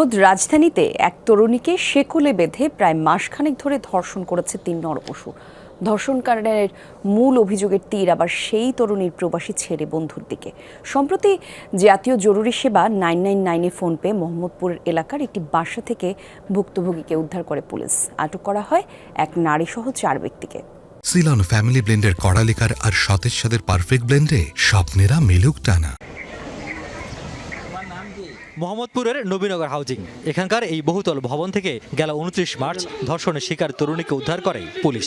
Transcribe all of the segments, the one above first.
খোদ রাজধানীতে এক তরুণীকে শেকলে বেঁধে প্রায় মাসখানেক ধরে ধর্ষণ করেছে তিন নরপশু। ধর্ষণকারীর মূল অভিযোগের তীর আবার সেই তরুণীর প্রবাসী ছেড়ে বন্ধুর দিকে। সম্প্রতি জাতীয় জরুরি সেবা নাইন নাইন নাইনে ফোন পেয়ে মোহাম্মদপুরের এলাকার একটি বাসা থেকে ভুক্তভোগীকে উদ্ধার করে পুলিশ। আটক করা হয় এক নারীসহ চার ব্যক্তিকে। সিলন ফ্যামিলি ব্লেন্ডের কড়ালিকার আর সতেজ সাদের পারফেক্ট ব্লেন্ডে স্বপ্নেরা মেলুক টানা। মোহাম্মদপুরের নবীনগর হাউজিং। এখানকার এই বহুতল ভবন থেকে গেল উনত্রিশ মার্চ ধর্ষণের শিকার তরুণীকে উদ্ধার করে পুলিশ।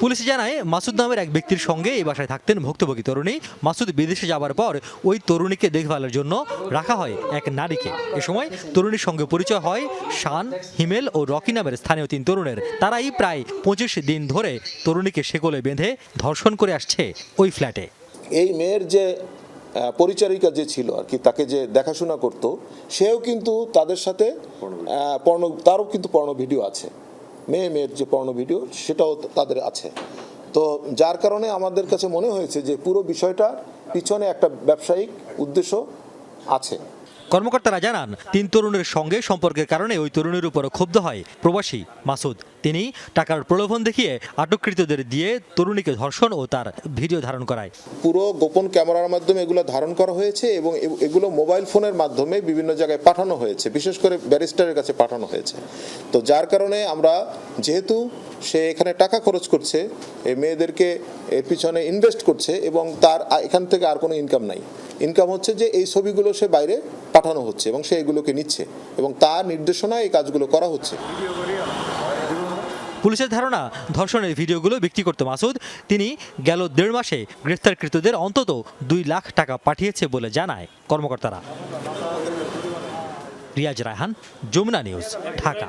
পুলিশ জানায়, মাসুদ নামের এক ব্যক্তির সঙ্গে এই বাসায় থাকতেন ভুক্তভোগী তরুণী। মাসুদ বিদেশে যাবার পর ওই তরুণীকে দেখভালের জন্য রাখা হয় এক নারীকে। এ সময় তরুণীর সঙ্গে পরিচয় হয় শান, হিমেল ও রকি নামের স্থানীয় তিন তরুণের। তারাই প্রায় পঁচিশ দিন ধরে তরুণীকে শেকলে বেঁধে ধর্ষণ করে আসছে ওই ফ্ল্যাটে। এই মেয়ের যে পরিচারিকা যে ছিল আর কি, তাকে যে দেখাশোনা করতো, সেও কিন্তু তাদের সাথে পর্ণ, তারও কিন্তু পর্ণ ভিডিও আছে। মেয়ে, মেয়ের যে পর্ণ ভিডিও, সেটাও তাদের আছে। তো যার কারণে আমাদের কাছে মনে হয়েছে যে পুরো বিষয়টা পিছনে একটা ব্যবসায়িক উদ্দেশ্য আছে। কর্মকর্তারা জানান, তিন তরুণের সঙ্গে সম্পর্কের কারণে ওই তরুণীর উপর ক্ষুব্ধ হয়। প্রবাসী মাসুদ, তিনি টাকার প্রলোভন দেখিয়ে আটককৃতদের দিয়ে তরুণীকে ধর্ষণ ও তার ভিডিও ধারণ করায়। পুরো গোপন ক্যামেরার মাধ্যমে এগুলো ধারণ করা হয়েছে এবং এগুলো মোবাইল ফোনের মাধ্যমে বিভিন্ন জায়গায় পাঠানো হয়েছে। বিশেষ করে ব্যারিস্টারের কাছে পাঠানো হয়েছে। তো যার কারণে আমরা যেহেতু সে এখানে টাকা খরচ করছে, এই মেয়েদেরকে এর পিছনে ইনভেস্ট করছে এবং তার এখান থেকে আর কোনো ইনকাম নাই। ইনকাম হচ্ছে যে এই ছবিগুলো সে বাইরে পাঠানো হচ্ছে এবং সে এগুলোকে নিচ্ছে এবং তার নির্দেশনায় এই কাজগুলো করা হচ্ছে। পুলিশের ধারণা, ধর্ষণের ভিডিওগুলো বিক্রি করত মাসুদ। তিনি গেল দেড় মাসে গ্রেফতারকৃতদের অন্তত দুই লাখ টাকা পাঠিয়েছে বলে জানায় কর্মকর্তারা। রিয়াজ রায়হান, যমুনা নিউজ, ঢাকা।